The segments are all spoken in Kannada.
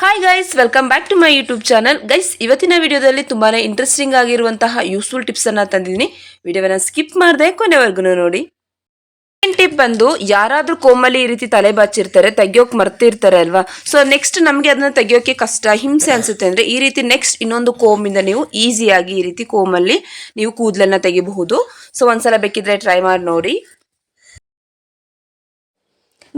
Hi guys welcome back to my YouTube channel guys ಇವತ್ತಿನ ವಿಡಿಯೋದಲ್ಲಿ ತುಂಬಾ ಇಂಟ್ರೆಸ್ಟಿಂಗ್ ಆಗಿರುವಂತಹ ಯೂಸ್ಫುಲ್ ಟಿಪ್ಸ್ ಅನ್ನ ತಂದಿದ್ದೀನಿ. ವಿಡಿಯೋವನ್ನ ಸ್ಕಿಪ್ ಮಾಡದೆ ಕೊನೆವರೆಗೂ ನೋಡಿ. ಟಿಪ್ ಬಂದು, ಯಾರಾದ್ರೂ ಕೋಮಲ್ಲಿ ಈ ರೀತಿ ತಲೆ ಬಾಚಿರ್ತಾರೆ, ತೆಗಿಯೋಕೆ ಮರ್ತಿರ್ತಾರೆ ಅಲ್ವಾ? ಸೊ ನೆಕ್ಸ್ಟ್ ನಮಗೆ ಅದನ್ನ ತೆಗಿಯೋಕೆ ಕಷ್ಟ, ಹಿಂಸೆ ಅನ್ಸುತ್ತೆ ಅಂದ್ರೆ, ಈ ರೀತಿ ನೆಕ್ಸ್ಟ್ ಇನ್ನೊಂದು ಕೋಮಿಂದ ನೀವು ಈಸಿಯಾಗಿ ಈ ರೀತಿ ಕೋಮಲ್ಲಿ ನೀವು ಕೂದಲನ್ನ ತೆಗಿಬಹುದು. ಸೊ ಒಂದ್ಸಲ ಬೇಕಿದ್ರೆ ಟ್ರೈ ಮಾಡಿ ನೋಡಿ.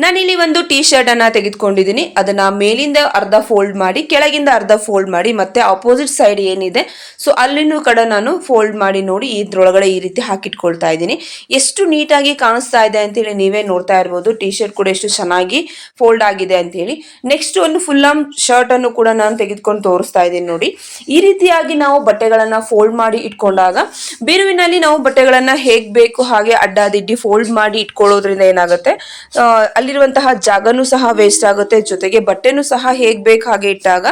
ನಾನಿಲ್ಲಿ ಒಂದು ಟೀ ಶರ್ಟ್ ಅನ್ನ ತೆಗೆದುಕೊಂಡಿದ್ದೀನಿ. ಅದನ್ನ ಮೇಲಿಂದ ಅರ್ಧ ಫೋಲ್ಡ್ ಮಾಡಿ, ಕೆಳಗಿಂದ ಅರ್ಧ ಫೋಲ್ಡ್ ಮಾಡಿ, ಮತ್ತೆ ಅಪೋಸಿಟ್ ಸೈಡ್ ಏನಿದೆ ಸೊ ಅಲ್ಲಿನೂ ಕಡೆ ನಾನು ಫೋಲ್ಡ್ ಮಾಡಿ ನೋಡಿ ಇದ್ರೊಳಗಡೆ ಈ ರೀತಿ ಹಾಕಿಟ್ಕೊಳ್ತಾ ಇದ್ದೀನಿ. ಎಷ್ಟು ನೀಟಾಗಿ ಕಾಣಿಸ್ತಾ ಇದೆ ಅಂತೇಳಿ ನೀವೇ ನೋಡ್ತಾ ಇರ್ಬೋದು. ಟೀ ಶರ್ಟ್ ಕೂಡ ಎಷ್ಟು ಚೆನ್ನಾಗಿ ಫೋಲ್ಡ್ ಆಗಿದೆ ಅಂತೇಳಿ. ನೆಕ್ಸ್ಟ್ ಒಂದು ಫುಲ್ ಆಮ್ ಶರ್ಟ್ ಅನ್ನು ಕೂಡ ನಾನು ತೆಗೆದುಕೊಂಡು ತೋರಿಸ್ತಾ ಇದ್ದೀನಿ ನೋಡಿ. ಈ ರೀತಿಯಾಗಿ ನಾವು ಬಟ್ಟೆಗಳನ್ನ ಫೋಲ್ಡ್ ಮಾಡಿ ಇಟ್ಕೊಂಡಾಗ, ಬಿರುವಿನಲ್ಲಿ ನಾವು ಬಟ್ಟೆಗಳನ್ನ ಹೇಗೆ ಬೇಕು ಹಾಗೆ ಅಡ್ಡಾದಿಡ್ಡಿ ಫೋಲ್ಡ್ ಮಾಡಿ ಇಟ್ಕೊಳ್ಳೋದ್ರಿಂದ ಏನಾಗುತ್ತೆ ಅಲ್ಲಿರುವಂತಹ ಜಾಗನೂ ಸಹ ವೇಸ್ಟ್ ಆಗುತ್ತೆ. ಜೊತೆಗೆ ಬಟ್ಟೆನೂ ಸಹ ಹೇಗ್ ಬೇಕು ಹಾಗೆ ಇಟ್ಟಾಗ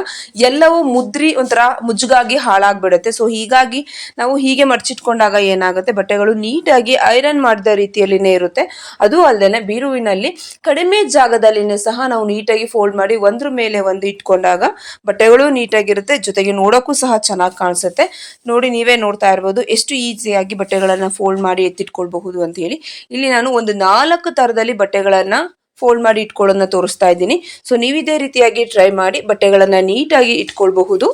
ಎಲ್ಲವೂ ಮುದ್ರಿ ಒಂಥರ ಮುಜ್ಜುಗಾಗಿ ಹಾಳಾಗ್ಬಿಡುತ್ತೆ. ಸೊ ಹೀಗಾಗಿ ನಾವು ಹೀಗೆ ಮಡಚಿಟ್ಕೊಂಡಾಗ ಏನಾಗುತ್ತೆ? ಬಟ್ಟೆಗಳು ನೀಟಾಗಿ ಐರನ್ ಮಾಡಿದ ರೀತಿಯಲ್ಲಿನೇ ಇರುತ್ತೆ. ಅದು ಅಲ್ಲದೆ ಬೀರುವಿನಲ್ಲಿ ಕಡಿಮೆ ಜಾಗದಲ್ಲಿನೇ ಸಹ ನಾವು ನೀಟಾಗಿ ಫೋಲ್ಡ್ ಮಾಡಿ ಒಂದ್ರ ಮೇಲೆ ಒಂದು ಇಟ್ಕೊಂಡಾಗ ಬಟ್ಟೆಗಳು ನೀಟಾಗಿರುತ್ತೆ. ಜೊತೆಗೆ ನೋಡೋಕ್ಕೂ ಸಹ ಚೆನ್ನಾಗಿ ಕಾಣಿಸುತ್ತೆ. ನೋಡಿ, ನೀವೇ ನೋಡ್ತಾ ಇರ್ಬೋದು. ಎಷ್ಟು ಈಸಿಯಾಗಿ ಬಟ್ಟೆಗಳನ್ನ ಫೋಲ್ಡ್ ಮಾಡಿ ಎತ್ತಿಟ್ಕೊಳ್ಬಹುದು ಅಂತ ಹೇಳಿ ಇಲ್ಲಿ ನಾನು ಒಂದು ನಾಲ್ಕು ತರದಲ್ಲಿ ಬಟ್ಟೆಗಳನ್ನ ಫೋಲ್ಡ್ ಮಾಡಿ ಇಟ್ಕೊಳ್ಳೋದನ್ನ ತೋರಿಸ್ತಾ ಇದ್ದೀನಿ. ಸೊ ನೀವು ಇದೇ ರೀತಿಯಾಗಿ ಟ್ರೈ ಮಾಡಿ ಬಟ್ಟೆಗಳನ್ನ ನೀಟಾಗಿ ಇಟ್ಕೊಳ್ಬಹುದು.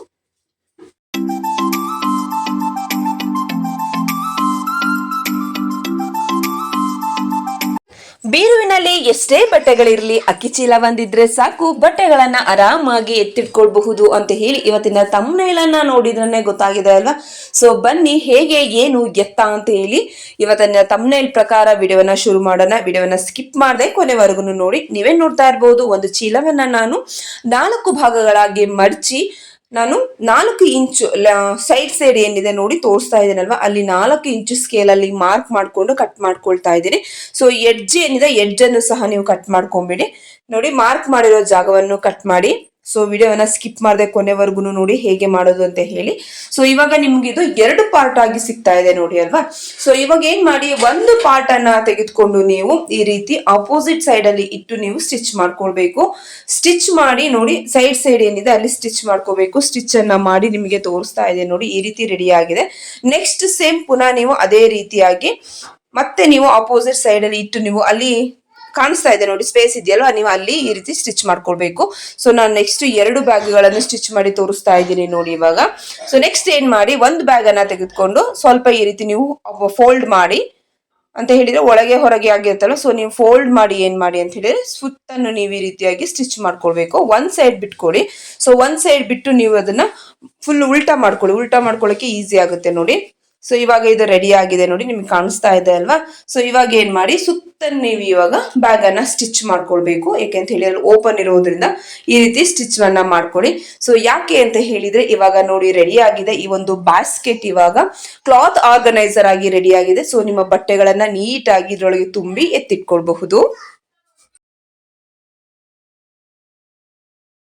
ಬೀರುವಿನಲ್ಲಿ ಎಷ್ಟೇ ಬಟ್ಟೆಗಳಿರಲಿ, ಅಕ್ಕಿ ಚೀಲ ಬಂದಿದ್ರೆ ಸಾಕು, ಬಟ್ಟೆಗಳನ್ನ ಆರಾಮಾಗಿ ಎತ್ತಿಟ್ಕೊಳ್ಬಹುದು ಅಂತ ಹೇಳಿ ಇವತ್ತಿನ ತಮ್ಮನೇಳನ್ನ ನೋಡಿದ್ರೆ ಗೊತ್ತಾಗಿದೆ ಅಲ್ವಾ? ಸೊ ಬನ್ನಿ, ಹೇಗೆ, ಏನು ಎತ್ತ ಅಂತ ಹೇಳಿ ಇವತ್ತಿನ ತಮ್ಮನೇಲ್ ಪ್ರಕಾರ ವಿಡಿಯೋನ ಶುರು ಮಾಡೋಣ. ವಿಡಿಯೋವನ್ನ ಸ್ಕಿಪ್ ಮಾಡದೆ ಕೊನೆವರೆಗೂ ನೋಡಿ. ನೀವೇ ನೋಡ್ತಾ ಇರ್ಬೋದು, ಒಂದು ಚೀಲವನ್ನ ನಾನು ನಾಲ್ಕು ಭಾಗಗಳಾಗಿ ಮಡಚಿ ನಾನು ನಾಲ್ಕು ಇಂಚು ಸೈಡ್ ಸೈಡ್ ಏನಿದೆ ನೋಡಿ ತೋರಿಸ್ತಾ ಇದ್ದೀನಲ್ವಾ? ಅಲ್ಲಿ ನಾಲ್ಕು ಇಂಚು ಸ್ಕೇಲ್ ಅಲ್ಲಿ ಮಾರ್ಕ್ ಮಾಡ್ಕೊಂಡು ಕಟ್ ಮಾಡ್ಕೊಳ್ತಾ ಇದ್ದೀನಿ. ಸೊ ಎಡ್ಜ್ ಏನಿದೆ ಎಡ್ಜ್ ಅನ್ನು ಸಹ ನೀವು ಕಟ್ ಮಾಡ್ಕೊಂಬಿಡಿ. ನೋಡಿ ಮಾರ್ಕ್ ಮಾಡಿರೋ ಜಾಗವನ್ನು ಕಟ್ ಮಾಡಿ. ಸೊ ವಿಡಿಯೋವನ್ನ ಸ್ಕಿಪ್ ಮಾಡದೆ ಕೊನೆವರೆಗೂ ನೋಡಿ ಹೇಗೆ ಮಾಡೋದು ಅಂತ ಹೇಳಿ. ಸೊ ಇವಾಗ ನಿಮ್ಗೆ ಇದು ಎರಡು ಪಾರ್ಟ್ ಆಗಿ ಸಿಗ್ತಾ ಇದೆ ನೋಡಿ ಅಲ್ವಾ? ಸೊ ಇವಾಗ ಏನ್ ಮಾಡಿ, ಒಂದು ಪಾರ್ಟ್ ಅನ್ನ ತೆಗೆದುಕೊಂಡು ನೀವು ಈ ರೀತಿ ಅಪೋಸಿಟ್ ಸೈಡ್ ಅಲ್ಲಿ ಇಟ್ಟು ನೀವು ಸ್ಟಿಚ್ ಮಾಡ್ಕೊಳ್ಬೇಕು. ಸ್ಟಿಚ್ ಮಾಡಿ ನೋಡಿ ಸೈಡ್ ಸೈಡ್ ಏನಿದೆ ಅಲ್ಲಿ ಸ್ಟಿಚ್ ಮಾಡ್ಕೋಬೇಕು. ಸ್ಟಿಚ್ ಅನ್ನ ಮಾಡಿ ನಿಮಗೆ ತೋರಿಸ್ತಾ ಇದೆ ನೋಡಿ, ಈ ರೀತಿ ರೆಡಿ ಆಗಿದೆ. ನೆಕ್ಸ್ಟ್ ಸೇಮ್ ಪುನಃ ನೀವು ಅದೇ ರೀತಿಯಾಗಿ ಮತ್ತೆ ನೀವು ಅಪೋಸಿಟ್ ಸೈಡ್ ಅಲ್ಲಿ ಇಟ್ಟು ನೀವು ಅಲ್ಲಿ ಕಾಣಿಸ್ತಾ ಇದೆ ನೋಡಿ ಸ್ಪೇಸ್ ಇದೆಯಲ್ಲ ನೀವು ಅಲ್ಲಿ ಈ ರೀತಿ ಸ್ಟಿಚ್ ಮಾಡ್ಕೊಳ್ಬೇಕು. ಸೊ ನಾನು ನೆಕ್ಸ್ಟ್ ಎರಡು ಬ್ಯಾಗ್ಗಳನ್ನು ಸ್ಟಿಚ್ ಮಾಡಿ ತೋರಿಸ್ತಾ ಇದ್ದೀನಿ ನೋಡಿ ಇವಾಗ. ಸೊ ನೆಕ್ಸ್ಟ್ ಏನ್ ಮಾಡಿ, ಒಂದು ಬ್ಯಾಗ್ ಅನ್ನ ತೆಗೆದುಕೊಂಡು ಸ್ವಲ್ಪ ಈ ರೀತಿ ನೀವು ಫೋಲ್ಡ್ ಮಾಡಿ ಅಂತ ಹೇಳಿದ್ರೆ ಒಳಗೆ ಹೊರಗೆ ಆಗಿರುತ್ತಲ್ಲ ಸೊ ನೀವು ಫೋಲ್ಡ್ ಮಾಡಿ ಏನ್ ಮಾಡಿ ಅಂತ ಹೇಳಿದ್ರೆ ಸುತ್ತನ್ನು ನೀವು ಈ ರೀತಿಯಾಗಿ ಸ್ಟಿಚ್ ಮಾಡ್ಕೊಳ್ಬೇಕು. ಒಂದ್ ಸೈಡ್ ಬಿಟ್ಕೊಳ್ಳಿ ಸೊ ಒಂದ್ ಸೈಡ್ ಬಿಟ್ಟು ನೀವು ಅದನ್ನ ಫುಲ್ ಉಲ್ಟಾ ಮಾಡ್ಕೊಳ್ಳಿ. ಉಲ್ಟಾ ಮಾಡ್ಕೊಳ್ಳೋಕೆ ಈಸಿ ಆಗುತ್ತೆ ನೋಡಿ. ಸೊ ಇವಾಗ ಇದು ರೆಡಿ ಆಗಿದೆ ನೋಡಿ, ನಿಮ್ಗೆ ಕಾಣಿಸ್ತಾ ಇದೆ ಅಲ್ವಾ? ಸೊ ಇವಾಗ ಏನ್ ಮಾಡಿ ಸುತ್ತ ನೀವು ಇವಾಗ ಬ್ಯಾಗ್ ಅನ್ನ ಸ್ಟಿಚ್ ಮಾಡ್ಕೊಳ್ಬೇಕು. ಯಾಕೆ ಅಂತ ಹೇಳಿ ಅಲ್ಲಿ ಓಪನ್ ಇರೋದ್ರಿಂದ ಈ ರೀತಿ ಸ್ಟಿಚ್ ಅನ್ನ ಮಾಡ್ಕೊಳ್ಳಿ ಸೊ ಯಾಕೆ ಅಂತ ಹೇಳಿದ್ರೆ, ಇವಾಗ ನೋಡಿ ರೆಡಿ ಆಗಿದೆ ಈ ಒಂದು ಬಾಸ್ಕೆಟ್ ಇವಾಗ ಕ್ಲಾತ್ ಆರ್ಗನೈಸರ್ ಆಗಿ ರೆಡಿ ಆಗಿದೆ. ಸೊ ನಿಮ್ಮ ಬಟ್ಟೆಗಳನ್ನ ನೀಟಾಗಿ ಇದ್ರೊಳಗೆ ತುಂಬಿ ಎತ್ತಿಟ್ಕೊಳ್ಬಹುದು.